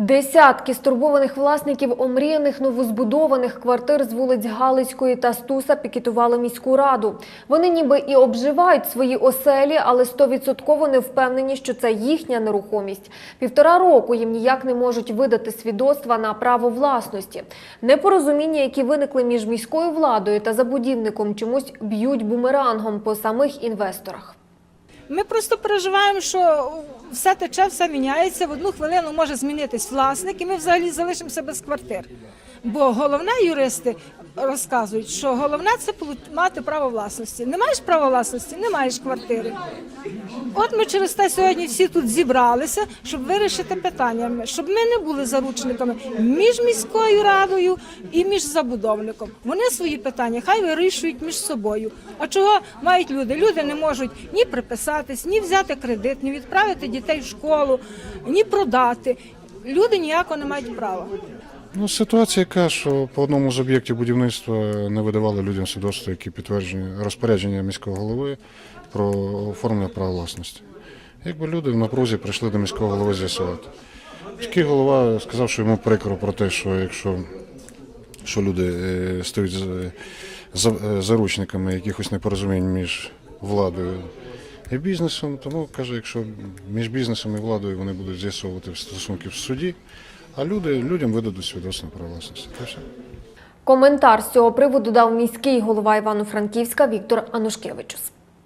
Десятки стурбованих власників омріяних новозбудованих квартир з вулиць Галицької та Стуса пікетували міську раду. Вони ніби і обживають свої оселі, але стовідсотково не впевнені, що це їхня нерухомість. Півтора року їм ніяк не можуть видати свідоцтва на право власності. Непорозуміння, які виникли між міською владою та забудівником, чомусь б'ють бумерангом по самих інвесторах. Ми просто переживаємо, що все тече, все міняється. В одну хвилину може змінитись власник, і ми взагалі залишимося без квартир. Бо головне юристи розказують, що головне це мати право власності. Не маєш права власності, не маєш квартири. От ми через те сьогодні всі тут зібралися, щоб вирішити питання, щоб ми не були заручниками між міською радою і між забудовником. Вони свої питання хай вирішують між собою. А чого мають люди? Люди не можуть ні приписатись, ні взяти кредит, ні відправити дітей в школу, ні продати. Люди ніякого не мають права. Ну, ситуація яка, що по одному з об'єктів будівництва не видавали людям свідоцтва, які підтверджені розпорядження міського голови про оформлення права власності. Якби люди в напрузі прийшли до міського голови з'ясувати. Міський голова сказав, що йому прикро про те, що якщо що люди е, стають е, заручниками якихось непорозумінь між владою і бізнесом, тому каже, якщо між бізнесом і владою вони будуть з'ясовувати стосунки в суді, а люди, людям видадуть свідоцтво про власність. Коментар з цього приводу дав міський голова Івано-Франківська Віктор Анушкевичус.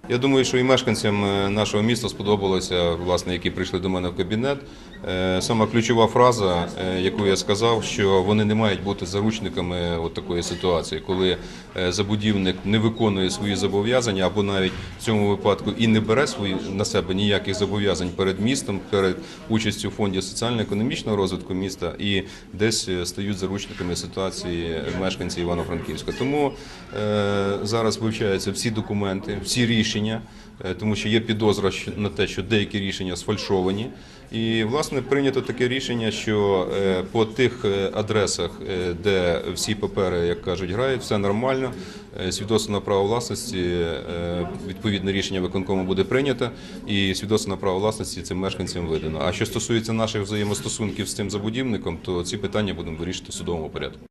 Я думаю, що і мешканцям е, нашого міста сподобалося, власне, які прийшли до мене в кабінет. Е, Сама ключова фраза, е, яку я сказав, що вони не мають бути заручниками от такої ситуації, коли забудівник не виконує свої зобов'язання або навіть в цьому випадку і не бере свої на себе ніяких зобов'язань перед містом, перед участю в фонді соціально-економічного розвитку міста і десь стають заручниками ситуації мешканці Івано-Франківська. Тому зараз вивчаються всі документи, всі рішення, е, тому що є підозра на те, що деякі рішення сфальшовані. І власне прийнято таке рішення, що е, по тих е, адресах, де всі папери, як кажуть, грають, все нормально. Свідоцтво на право власності, відповідне рішення виконкому буде прийнято, і свідоцтво на право власності цим мешканцям видано. А що стосується наших взаємостосунків з цим забудівником, то ці питання будемо вирішити в судовому порядку.